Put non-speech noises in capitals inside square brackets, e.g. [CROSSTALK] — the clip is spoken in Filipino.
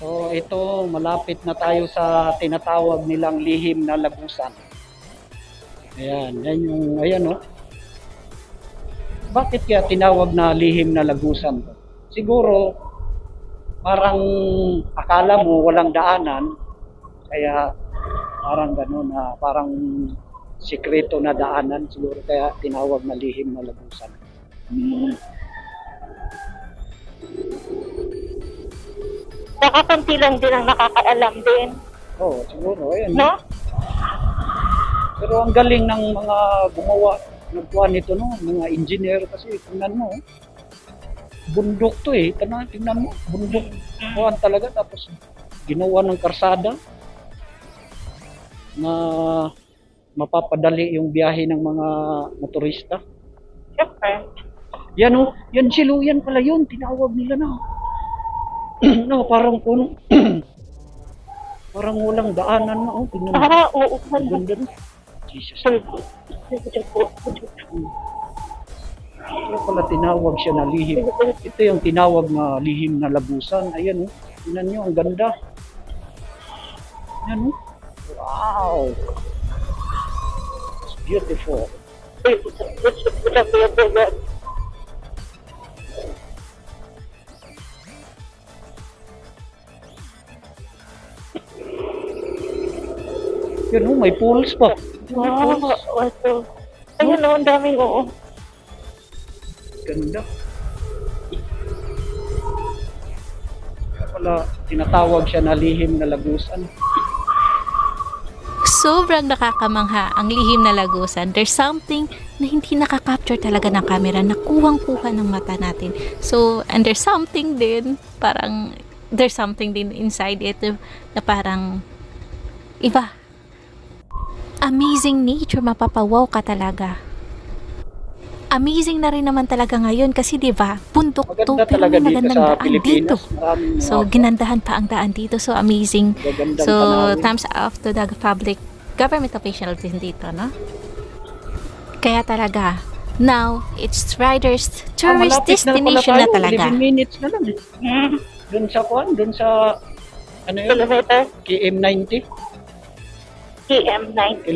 So ito, malapit na tayo sa tinatawag nilang lihim na lagusan. Ayan, yan yung, ayan o. Bakit kaya tinawag na lihim na lagusan? Siguro, parang akala mo walang daanan, kaya parang gano'n na parang sikreto na daanan siguro kaya tinawag na lihim na lagusan. Nakakunti lang din ang nakakaalam din. Oo, siguro, ayan. No? Pero ang galing ng mga gumawa, nagkuha nito no, mga engineer kasi tingnan mo, oh. bundok to eh, tingnan, tingnan mo, bundok. Kuhan talaga tapos ginawa ng karsada na mapapadali yung biyahe ng mga motorista. Siyempre. Yan oh, yan silo, yan pala yun, tinawag nila na. [CLEARS THROAT] no, parang puno. [CLEARS THROAT] parang walang daanan na oh, tingnan mo. Ah, oo. Ang ganda no. Jesus. Kaya pala tinawag siya na lihim. Ito yung tinawag na lihim na labusan. Ayan oh. Tingnan nyo, ang ganda. Ayan oh. Wow. It's beautiful. Yan oh, may pools pa. Wow, wato. Ayun o, ang daming oo. Ganda. Kaya pala tinatawag siya na lihim na lagusan. Sobrang nakakamangha ang lihim na lagusan. There's something na hindi nakakapture talaga ng camera na kuwang-kuha ng mata natin. So, and there's something din, parang, there's something din inside it na parang iba. Amazing nature, mapapawaw ka talaga. Amazing na rin naman talaga ngayon kasi 'di ba? Bundok to pero talaga may dito magandang daan dito. Maraming So, mga ginandahan pa ang daan dito. So, amazing. magagandang So, tanawin. thumbs up to the public government official din dito, no? Kaya talaga, now, it's riders Ah, tourist malapit destination na, tayo. talaga. 11 minutes na lang. Hmm. Doon sa kuan, doon sa ano yun? Kilometer KM90. KM90.